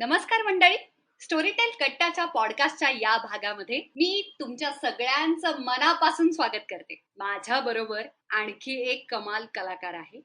नमस्कार मंडळी. स्टोरीटेल कट्टाच्या पॉडकास्टच्या या भागामध्ये मी तुमच्या सगळ्यांचं मनापासून स्वागत करते. माझ्या बरोबर आणखी एक कमाल कलाकार आहे.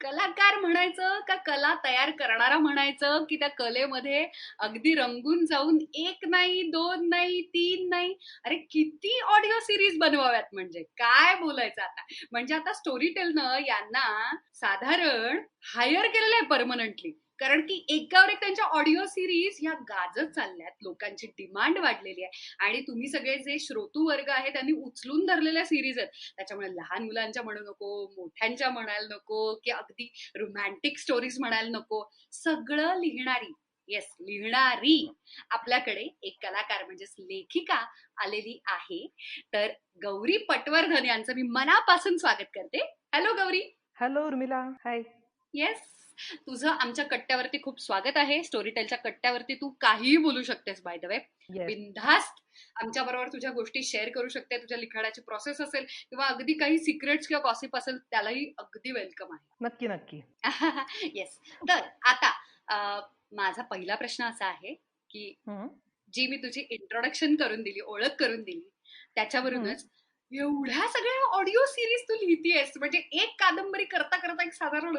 कलाकार म्हणायचं का कला तयार करणारा म्हणायचं की त्या कलेमध्ये अगदी रंगून जाऊन एक नाही दोन नाही तीन नाही. अरे किती ऑडिओ सिरीज बनवाव्यात म्हणजे? काय बोलायचं आता? म्हणजे आता स्टोरी टेलनं यांना साधारण हायर केलेलं आहे परमनंटली कारण की एकावर एक त्यांच्या ऑडिओ सिरीज ह्या गाजत चालल्यात. लोकांची डिमांड वाढलेली आहे. आणि तुम्ही सगळे जे श्रोतू वर्ग आहे त्यांनी उचलून धरलेल्या सिरीज आहेत. त्याच्यामुळे लहान मुलांच्या म्हणू नको मोठ्यांच्या म्हणायला नको की अगदी रोमॅन्टिक स्टोरीज म्हणायला नको. सगळं लिहिणारी येस लिहिणारी आपल्याकडे एक कलाकार म्हणजेच लेखिका आलेली आहे. तर गौरी पटवर्धन यांचं मी मनापासून स्वागत करते. Hello Gauri. Hello Urmila. Hi yes तुझं आमच्या कट्ट्यावरती खूप स्वागत आहे. स्टोरीटेलच्या कट्ट्यावरती तू काहीही बोलू शकतेस बाय द वे बिनधास्त आमच्या बरोबर तुझ्या गोष्टी शेअर करू शकते तुझ्या लिखाणाची प्रोसेस असेल किंवा अगदी काही सिक्रेट्स किंवा गॉसिप असेल त्यालाही अगदी वेलकम नक्की नक्की. आहे येस तर आता माझा पहिला प्रश्न असा आहे की. जी मी तुझी इंट्रोडक्शन करून दिली ओळख करून दिली त्याच्यावरूनच एवढ्या सगळ्या ऑडिओ सिरीज तू लिहितीयस. म्हणजे एक कादंबरी करता करता एक साधारण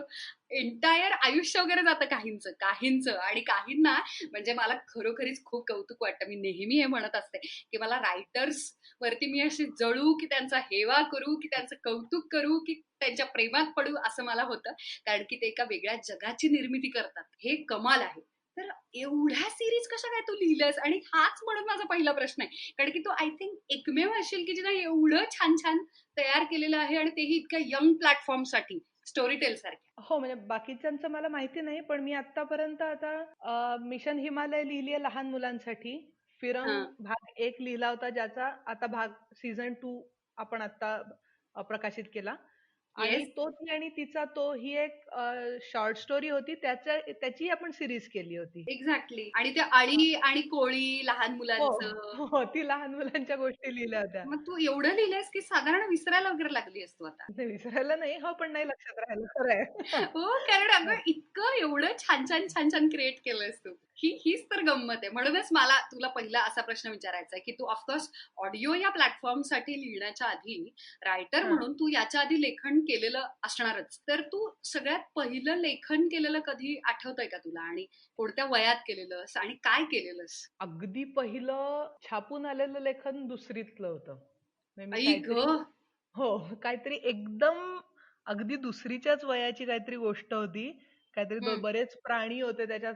एंटायर आयुष्य वगैरे जातं काहींचं काहींचं. आणि काहींना म्हणजे मला खरोखरीच खूप कौतुक वाटतं. मी नेहमी हे म्हणत असते की मला रायटर्स वरती मी अशी जळू की त्यांचा हेवा करू की त्यांचं कौतुक करू की त्यांच्या प्रेमात पडू असं मला होतं. कारण की ते एका वेगळ्या जगाची निर्मिती करतात. हे कमाल आहे. एवढ्या सिरीज कशा काय तू लिहिलंस? आणि हाच म्हणून माझा पहिला प्रश्न आहे. कारण की तू आय थिंक एकमेव असेल की जिने एवढं छान छान तयार केलेलं आहे आणि तेही इतक्या यंग प्लॅटफॉर्मसाठी स्टोरी टेल सारख्या. हो म्हणजे बाकीच्यांचं मला माहिती नाही पण मी आतापर्यंत आता मिशन हिमालय लिहिली आहे लहान मुलांसाठी. फिरंग भाग एक लिहिला होता ज्याचा आता भाग सीझन टू आपण आता प्रकाशित केला. आणि. तो ती आणि तिचा तो ही एक शॉर्ट स्टोरी होती. त्याच्या त्याची आपण सिरीज केली होती. एक्झॅक्टली आणि ते अळी आणि कोळी लहान हो. मुलांचं. हो ती लहान मुलांच्या गोष्टी लिहिल्या होत्या. मग तू एवढं लिहिलंस की साधारण विसरायला वगैरे लागली असतो आता. विसरायला नाही. हो पण नाही लक्षात राहिलं. खरं आहे. हो कारण अगं इतकं एवढं छान छान छान छान क्रिएट केलंस तू. ही हीच तर गंमत आहे. म्हणूनच मला तुला पहिला असा प्रश्न विचारायचा आहे की तू ऑफकोर्स ऑडिओ या प्लॅटफॉर्मसाठी लिहिण्याच्या आधी रायटर. म्हणून तू याच्या आधी लेखन केलेलं असणारच. तर तू सगळ्यात पहिलं लेखन केलेलं कधी आठवतंय का तुला? आणि कोणत्या वयात केलेलंस? आणि काय केलेलंस? अगदी पहिलं छापून आलेलं लेखन दुसरीतलं होतं. म्हणजे ग! हो काहीतरी एकदम अगदी दुसरीच्याच वयाची काहीतरी गोष्ट होती. काहीतरी. बरेच प्राणी होते त्याच्यात.